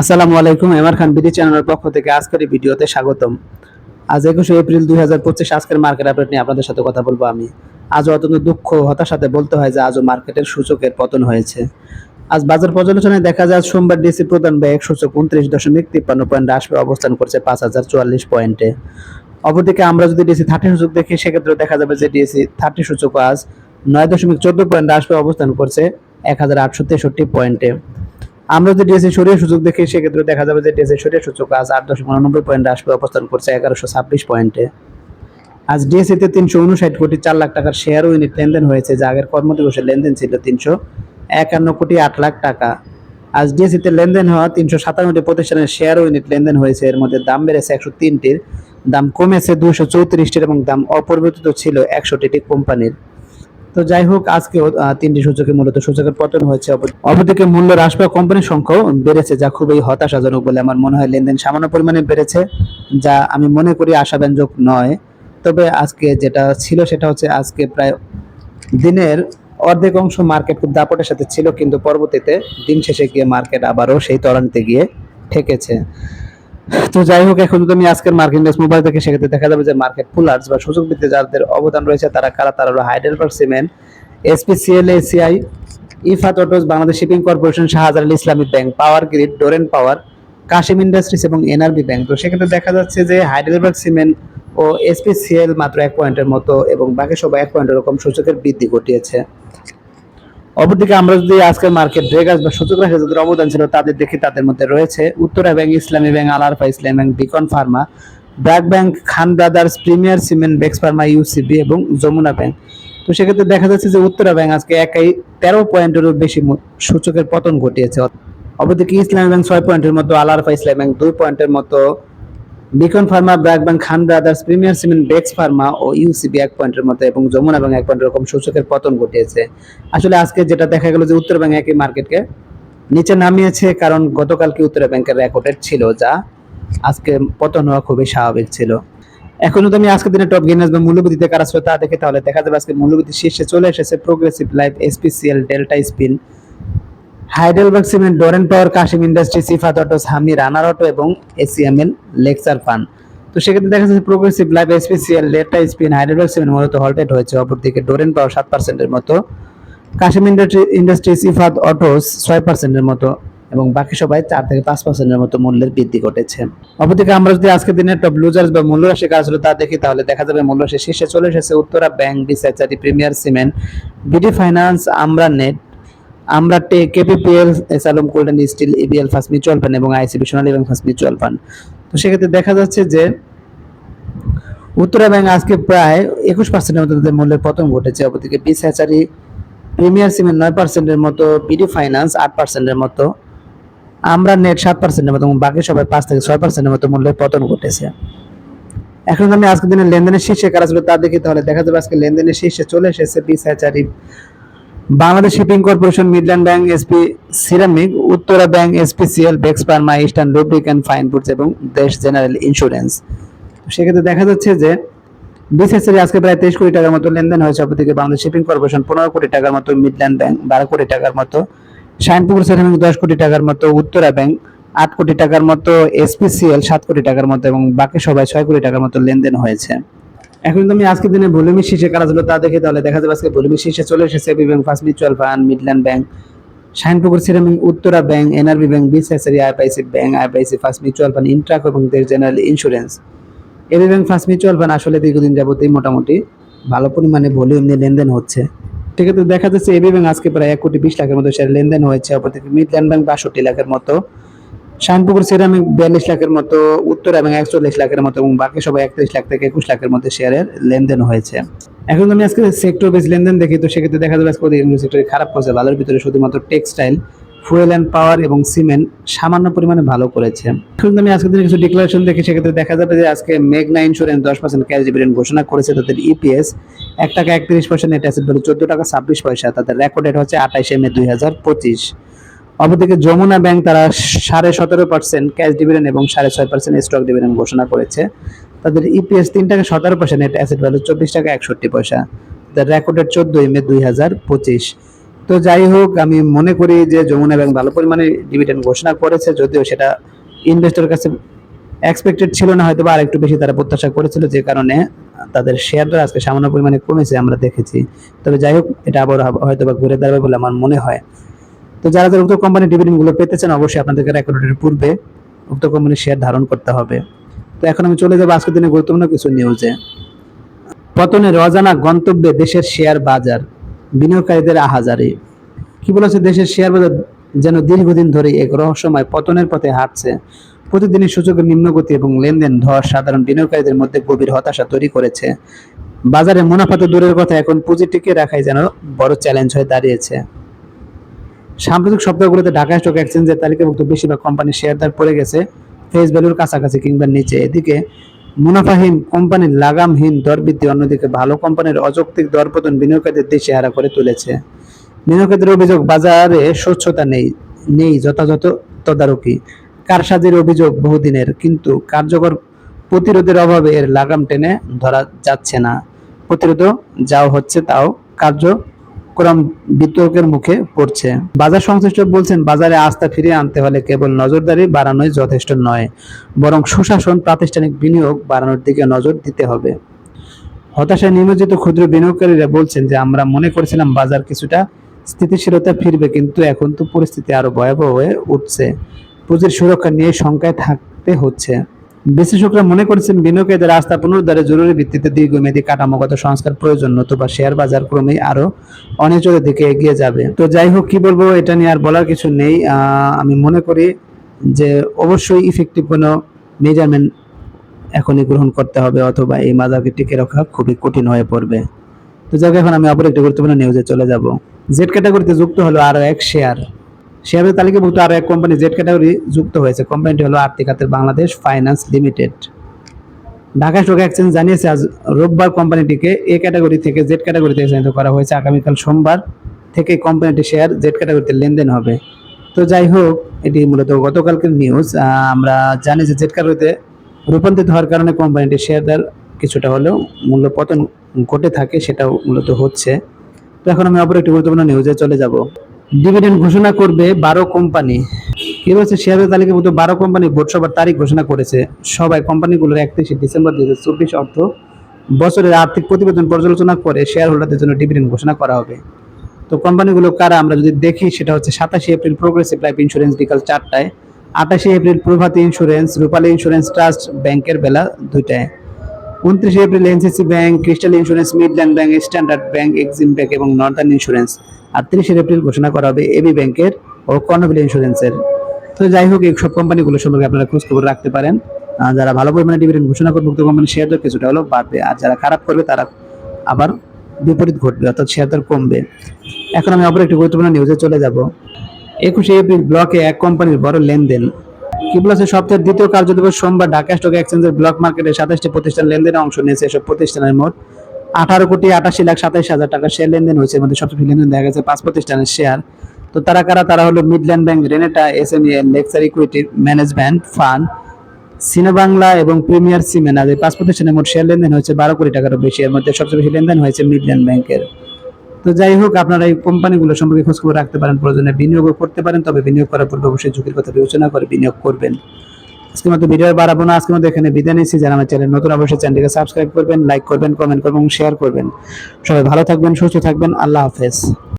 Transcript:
আসসালামু আলাইকুম এমআর খান বিডি চ্যানেলের পক্ষ থেকে আজকের এই ভিডিওতে স্বাগতম। আজ একুশে এপ্রিল দুই হাজার পঁচিশ, আজকের মার্কেট আপডেট নিয়ে আপনাদের সাথে কথা বলব আমি। আজও অত্যন্ত দুঃখ হতাশাতে বলতে হয় যে আজও মার্কেটের সূচকের পতন হয়েছে। আজ বাজার পর্যালোচনায় দেখা যায় সোমবার ডিসি প্রধান ব্যয় সূচক উনত্রিশ দশমিক তিপ্পান্ন পয়েন্ট হ্রাস অবস্থান করছে পাঁচ হাজার চুয়াল্লিশ পয়েন্টে। অপরদিকে আমরা যদি ডিসি থার্টি সূচক দেখি, সেক্ষেত্রে দেখা যাবে যে ডিসি থার্টি সূচক আজ নয় দশমিক চোদ্দ পয়েন্ট হ্রাস অবস্থান করছে এক হাজার আটশো তেষট্টি পয়েন্টে। আমরা যদি ডিএসসি সরিয়ে সূচক দেখি, সেক্ষেত্রে দেখা যাবে যে ডিএসসি সরিয়ে সূচক আজ আট দশমিক উননব্বই পয়েন্ট পেয়ে অবস্থান করছে এগারোশো ছাব্বিশ পয়েন্টে। আজ ডিএসসিতে তিনশো উনষাট কোটি চার লাখ টাকার শেয়ার ইউনিট লেনদেন হয়েছে, যা আগের কর্মদিবসের লেনদেন ছিল তিনশো একান্ন কোটি আট লাখ টাকা। আজ ডিএসসিতে লেনদেন হওয়া তিনশো সাতান্নটি প্রতিষ্ঠানের শেয়ার ইউনিট লেনদেন হয়েছে, এর মধ্যে দাম বেড়েছে একশো তিনটির, দাম কমেছে দুশো চৌত্রিশটির এবং দাম অপরিবর্তিত ছিল একশোটি কোম্পানির। তো যাই হোক, আজকে তিনটি সূচকে মূলত সূচকের পতন হয়েছে। অপরদিকে মূল্য হ্রাস পাওয়া কোম্পানির সংখ্যাও বেড়েছে, যা খুবই হতাশাজনক বলে আমার মনে হয় লেনদেন সামান্য পরিমাণে বেড়েছে, যা আমি মনে করি আশাব্যঞ্জক নয়। তবে আজকে যেটা ছিল সেটা হচ্ছে আজকে প্রায় দিনের অর্ধেক অংশ মার্কেট খুব দাপটের সাথে ছিল, কিন্তু পরবর্তীতে দিন শেষে গিয়ে মার্কেট আবারও সেই তলানিতে গিয়ে ঠেকেছে। তো যাই হোক, এখন যদি আমি আজকের মার্কেট ইন্ডেক্স মোবাইল থেকে, সেক্ষেত্রে দেখা যাবে যে মার্কেট পুলার্স বা সুযোগ বৃদ্ধি যাদের অবদান রয়েছে, তারা কারা? তারা হলো Heidelberg cement SPCL ACI Ifad autos, Bangladesh shipping corporation, Shahjalal Islami bank, power grid, Doreen power, Quasem industries এবং এনআরবি ব্যাংক। তো সেক্ষেত্রে দেখা যাচ্ছে যে হাইডেলবার্গ সিমেন্ট ও এসপিসিএল মাত্র এক পয়েন্টের মতো এবং বাকি সবাই এক পয়েন্টের এরকম সূচকের বৃদ্ধি ঘটিয়েছে। অপরদিকে আমরা যদি আজকের মার্কেট ড্রেগাস বা সূচক রাশি যাদের অবদান ছিল, তাদের দেখি তাদের মধ্যে রয়েছে Uttara bank, Islami bank Al Arafah Islami bank, Beacon pharma, BRAC bank, Khan brothers, premier cement, Bex pharma, UCB এবং যমুনা ব্যাংক। তো সেক্ষেত্রে দেখা যাচ্ছে যে উত্তরা ব্যাংক আজকে একাই তেরো পয়েন্টেরও বেশি সূচকের পতন ঘটিয়েছে। অপরদিকে ইসলামী ব্যাংক ছয় পয়েন্টের মতো আলারফা ইসলামী ব্যাংক দুই পয়েন্টের মতো Beacon pharma, BRAC bank, Khan brothers, premier cement, Bex pharma ও ইউসিবি এক পয়েন্টের মতো এবং যমুনা ব্যাংক এক পয়েন্টের রকম সূচকের পতন ঘটিয়েছে। আসলে আজকে যেটা দেখা গেল যে উত্তর ব্যাংক একই মার্কেটকে নিচে নামিয়েছে, কারণ গতকালকে উত্তরা ব্যাংকের রেকর্ডেড ছিল যা আজকে পতন হওয়া খুবই স্বাভাবিক ছিল। এখন যদি আমি আজকের দিনে টপ গেইনার্স বা মূল্যবৃদ্ধিতে কারা ছিল তা দেখি, তাহলে দেখা যাবে আজকে মূল্যবৃদ্ধি শীর্ষে চলে এসেছে progressive life SPCL delta spin Heidelberg cement Doreen power, Quasem industry সিফাত অটোস হামি রানার অটো এবং এসিএমএল লেকচার ফান তো সেক্ষেত্রে দেখা যাচ্ছে progressive life SPCL delta spin Heidelberg cement মূলত হল্টেড হয়েছে। অপরদিকে ডোরেন পাওয়ার সাত পার্সেন্টের মতো, কাশিম ইন্ডাস্ট্রি ইন্ডাস্ট্রি সিফাত অটোস ছয় পার্সেন্টের মতো এবং বাকি সবাই চার থেকে পাঁচ পার্সেন্টের মতো মূল্যের বৃদ্ধি ঘটেছে। অপরদিকে আমরা যদি আজকের দিনের টপ লুজার্স বা মূল্যরাশি হলো তা দেখি, তাহলে দেখা যাবে মূল্যরাশি শীর্ষে চলে এসেছে Uttara bank ডিসাইচারি premier cement BD finance Aamra net Aamra KPPL এসালম golden steel ABL first mutual fund এবং ICB Sonali bank first mutual fund. তো সেক্ষেত্রে দেখা যাচ্ছে যে উত্তরা ব্যাংক আজকে প্রায় একুশ পার্সেন্টের মতো তাদের মূল্যের পতন ঘটেছে। অপরদিকে বিস হ্যাচারি প্রিমিয়ার সিমেন্ট নয় পার্সেন্টের মতো বিডি ফাইন্যান্স আট পার্সেন্টের মতো। আমরা নেট সাত পার্সেন্টের মতো এবং বাকি সবাই পাঁচ থেকে ছয় পার্সেন্টের মতো মূল্যের পতন ঘটেছে। এখন আমি আজকের দিনে লেনদেনের শীর্ষে কারা ছিল তা দেখি, তাহলে দেখা যাবে আজকে লেনদেনের শীর্ষে চলে এসেছে বিস hatchery Bangladesh shipping corporation, midland bank SP ceramic, Uttara bank SPCL Bex pharma, eastern lubricant fine foods এবং দেশ জেনারেল ইন্স্যুরেন্স। সেক্ষেত্রে দেখা যাচ্ছে যে বিসিএসসি আজকে প্রায় তেইশ কোটি টাকার মতো লেনদেন হয়েছে, অপরদিকে বাংলাদেশ শিপিং কর্পোরেশন পনেরো কোটি টাকার মতো, মিডল্যান্ড ব্যাংক বারো কোটি টাকার মতো শাইনপুকুর সিরামিক দশ কোটি টাকার মতো, উত্তরা ব্যাংক আট কোটি টাকার মতো এসপিসিএল সাত কোটি টাকার মতো এবং বাকি সবাই ছয় কোটি টাকার মতো লেনদেন হয়েছে। এখন তুমি আজকের দিনে ভলিউমি শীর্ষে কারা ছিল তা দেখে তাহলে দেখা যাবে আজকে ভলিউমি শীর্ষে চলে এসেছে AB bank first mutual fund, midland bank Shinepukur ceramic, Uttara bank, NRB bank BCSC IPIC bank IPIC first mutual fund, Intraco এবং Desh general insurance. AB bank first mutual fund আসলে দীর্ঘদিন যাবতই মোটামুটি ভালো পরিমাণে ভলিউম নিয়ে লেনদেন হচ্ছে। সেক্ষেত্রে দেখা যাচ্ছে এবি ব্যাংক আজকে প্রায় এক কোটি বিশ লাখের মতো শেয়ার লেনদেন হয়েছে, অপরদিকে মিডল্যান্ড ব্যাংক বাষট্টি লাখের মতো। শানপুকুর সিরামিক বিয়াল্লিশ লাখের মতো, উত্তর এবং একচল্লিশ লাখের মতো এবং বাকি সবাই একত্রিশ লাখ থেকে একুশ লাখের মধ্যে শেয়ারের লেনদেন হয়েছে। এখন আমি আজকে সেক্টর বেস লেনদেন দেখি, তো সেক্ষেত্রে দেখা যাবে আজকে সেক্টরে খারাপ করছে। ভালোর ভিতরে শুধুমাত্র টেক্সটাইল ফুয়েল অ্যান্ড পাওয়ার এবং সিমেন্ট সামান্য পরিমাণে ভালো করেছে। এখন আমি আজকে দিনে কিছু ডিক্লারেশন দেখি, সেক্ষেত্রে দেখা যাবে যে আজকে মেঘনা ইন্স্যুরেন্স দশ পার্সেন্ট ক্যাশ ডিভিডেন্ড ঘোষণা করেছে তাদের ইপিএস এক টাকা একত্রিশ পয়সা নেট অ্যাসেট ভ্যালু চোদ্দ টাকা ছাব্বিশ পয়সা, তাদের রেকর্ড ডেট হচ্ছে আঠাইশে মে দুই হাজার পঁচিশ। অপরদিকে যমুনা ব্যাংক তারা সাড়ে সতেরো পার্সেন্ট ক্যাশ ডিভিডেন্ড এবং সাড়ে ছয় পার্সেন্ট স্টক ডিভিডেন্ড ঘোষণা করেছে। তাদের ইপিএস তিন টাকা সতেরো পয়সা নেট অ্যাসেট ভ্যালু চব্বিশ টাকা একষট্টি পয়সা। তাদের রেকর্ডের চোদ্দই মে দুই হাজার পঁচিশ। তো যাই হোক, আমি মনে করি যে যমুনা ব্যাংক ভালো পরিমাণে ডিভিডেন্ড ঘোষণা করেছে, যদিও সেটা ইনভেস্টর কাছে এক্সপেক্টেড ছিল না হয়তো বা আর একটু বেশি তারা প্রত্যাশা করেছিল, যে কারণে তাদের শেয়ারটা আজকে সামান্য পরিমাণে কমেছে, আমরা দেখেছি। তবে যাই হোক, এটা আবার হয়তো বা ঘুরে দাঁড়াবে বলে আমার মনে হয়। তো যারা যারা উক্ত কোম্পানির ডিভিডেন্ডগুলো পেতে চান, অবশ্যই আপনাদেরকে রেকর্ডের পূর্বে উক্ত কোম্পানির শেয়ার ধারণ করতে হবে। তো এখন আমি চলে যাব আজকের দিনে গুরুত্বপূর্ণ কিছু নিউজে পতনের অজানা গন্তব্যে দেশের শেয়ার বাজার, বিনিয়োগকারীদের আহাজারি। কি বলেছে দেশের শেয়ার বাজার যেন দীর্ঘদিন ধরে এক রহস্যময় পতনের পথে হাঁটছে। প্রতিদিনই সূচকের নিম্নগতি এবং লেনদেন ধর সাধারণ বিনিয়োগকারীদের মধ্যে গভীর হতাশা তৈরি করেছে। বাজারে মুনাফা তো দূরের কথা, এখন পুঁজি টিকে রাখাই যেন বড় চ্যালেঞ্জ হয়ে দাঁড়িয়েছে। সাম্প্রতিক সপ্তাহগুলোতে ঢাকা স্টক এক্সচেঞ্জের তালিকাভুক্ত বেশিরভাগ কোম্পানির শেয়ার দার পড়ে গেছে। ফেস ভ্যালুর কাছাকাছি কিংবা নিচে। এদিকে, মুনাফাহীন কোম্পানির লাগামহীন দরবৃদ্ধি অন্যদিকে ভালো কোম্পানির অযৌক্তিক দরপতন বিনিয়োগকারীদের দেশে হারা করে তুলেছে। বিনিয়োগকারীদের অভিযোগ, বাজারে স্বচ্ছতা নেই নেই যথাযথ তদারকি। কারসাজির অভিযোগ বহুদিনের, কিন্তু কার্যকর প্রতিরোধের অভাবে এর লাগাম টেনে ধরা যাচ্ছে না। প্রতিরোধও যাও হচ্ছে তাও কার্যক্রম বিতর্কের মুখে পড়ছে। বাজার সংশ্লিষ্ট বলছেন, বাজারে আস্থা ফিরিয়ে আনতে হলে কেবল নজরদারি বাড়ানোই যথেষ্ট নয়, বরং সুশাসন, প্রাতিষ্ঠানিক বিনিয়োগ বাড়ানোর দিকে নজর দিতে হবে। হতাশায় নিমজ্জিত ক্ষুদ্র বিনিয়োগকারীরা বলছেন যে, আমরা মনে করেছিলাম বাজার কিছুটা স্থিতিশীলতা ফিরবে, কিন্তু এখন তো পরিস্থিতি আরও ভয়াবহ হয়ে উঠছে। পুঁজির সুরক্ষা নিয়ে শঙ্কায় থাকতে হচ্ছে। বিশ্লেষকরা মনে করছেন বিনিয়োগকারীদের আস্থা পুনরুদ্ধারে জরুরি ভিত্তিতে দীর্ঘমেয়াদী কাঠামোগত সংস্কার প্রয়োজন, নতুবা শেয়ার বাজার ক্রমেই আরও অনিশ্চয়তার দিকে এগিয়ে যাবে। তো যাই হোক, কি বলব, এটা নিয়ে আর বলার কিছু নেই। আমি মনে করি যে অবশ্যই ইফেক্টিভ কোনো মেজারমেন্ট এখনই গ্রহণ করতে হবে, অথবা এই বাজারকে টিকে রাখা খুবই কঠিন হয়ে পড়বে। তো যাক, এখন আমি অপর একটি গুরুত্বপূর্ণ নিউজে চলে যাব। জেড ক্যাটাগরিতে যুক্ত হলো আরও এক শেয়ার শেয়ারের তালিকাভুক্ত আরও এক কোম্পানি জেড ক্যাটাগরি যুক্ত হয়েছে। কোম্পানিটি হলো আর্থিক খাতের Bangladesh finance limited. Dhaka stock exchange জানিয়েছে, আজ রোববার কোম্পানিটিকে এ ক্যাটাগরি থেকে জেড ক্যাটাগরিতে স্থানান্তর করা হয়েছে। আগামীকাল সোমবার থেকে কোম্পানিটি শেয়ার জেড ক্যাটাগরিতে লেনদেন হবে। তো যাই হোক, এটি মূলত গতকালকের নিউজ। আমরা জানি যে জেড ক্যাটাগরিতে রূপান্তরিত হওয়ার কারণে কোম্পানিটির শেয়ারদার কিছুটা হলেও মূল্য পতন ঘটে থাকে, সেটাও মূলত হচ্ছে। তো এখন আমি অপর একটি গুরুত্বপূর্ণ নিউজে চলে যাব। ডিভিডেন্ড ঘোষণা করবে বারো কোম্পানি কি বলছে? শেয়ারের তালিকা তালিকাভুক্ত বারো কোম্পানি বোর্ড সভার তারিখ ঘোষণা করেছে। সবাই কোম্পানিগুলোর একত্রিশে ডিসেম্বর দুই হাজার চব্বিশ অর্থ বছরের আর্থিক প্রতিবেদন পর্যালোচনা করে শেয়ার হোল্ডারদের জন্য ডিভিডেন্ড ঘোষণা করা হবে। তো কোম্পানিগুলো কারা? আমরা যদি দেখি, সেটা হচ্ছে সাতাশে এপ্রিল প্রোগ্রেসিভ লাইফ ইন্স্যুরেন্স বিকাল চারটায়, আঠাশে April Prabhati insurance Rupali insurance trust ব্যাংকের বেলা দুইটায়। উনত্রিশে April NCC bank, crystal insurance, midland bank, standard bank, EXIM bank এবং নর্দার্ন ইন্স্যুরেন্স। আর তিরিশে এপ্রিল ঘোষণা করা হবে এবি ব্যাংকের ও কর্নবিল ইন্স্যুরেন্সের। তো যাই হোক এই সব কোম্পানিগুলো সম্পর্কে আপনারা খোঁজ খবর রাখতে পারেন। যারা ভালো পরিমাণে ডিভিডেন্ড ঘোষণা করবে উক্ত কোম্পানির শেয়ার দর কিছুটা হলেও বাড়বে। আর যারা খারাপ করবে, তারা আবার বিপরীত ঘটবে, অর্থাৎ শেয়ার দর কমবে। এখন আমি অপর একটি গুরুত্বপূর্ণ নিউজে চলে যাব। একুশে এপ্রিল ব্লকে এক কোম্পানির বড় লেনদেন। কি বলেছে সপ্তাহের দ্বিতীয় কার্যদিবস সোমবার ঢাকা স্টক এক্সচেঞ্জের ব্লক মার্কেটে সাতাশটি প্রতিষ্ঠান লেনদেনে অংশ নিয়েছে। এসব প্রতিষ্ঠানের মোট আঠারো কোটি আটাশি লাখ সাতাইশ হাজার টাকার শেয়ার লেনদেন হয়েছে। মধ্যে সবচেয়ে লেনদেন দেখা গেছে পাঁচ প্রতিষ্ঠানের শেয়ার তো তারা কারা? তারা হলো midland bank Renata S M Lexar equity management fund সিনেবাংলা এবং প্রিমিয়ার সিমেন্ট আর এই পাঁচ প্রতিষ্ঠানের মোট শেয়ার লেনদেন হয়েছে বারো কোটি টাকারও বেশি। এর মধ্যে সবচেয়ে বেশি লেনদেন হয়েছে মিডল্যান্ড ব্যাংকের তো যাই হোক, আপনারা এই কোম্পানিগুলো সম্পর্কে খোঁজ খোঁজখবর রাখতে পারেন, প্রয়োজনে বিনিয়োগও করতে পারেন, তবে বিনিয়োগ করার পূর্বে অবশ্যই ঝুঁকির কথা বিবেচনা করে বিনিয়োগ করবেন। আজকের মতো ভিডিও বাড়াবো না আজকে মতো এখানে বিদায় নিচ্ছি। যারা আমার চ্যানেল নতুন, অবশ্যই চ্যানেলটিকে সাবস্ক্রাইব করবেন, লাইক করবেন, কমেন্ট করবেন এবং শেয়ার করবেন। সবাই ভালো থাকবেন, সুস্থ থাকবেন, আল্লাহ হাফেজ।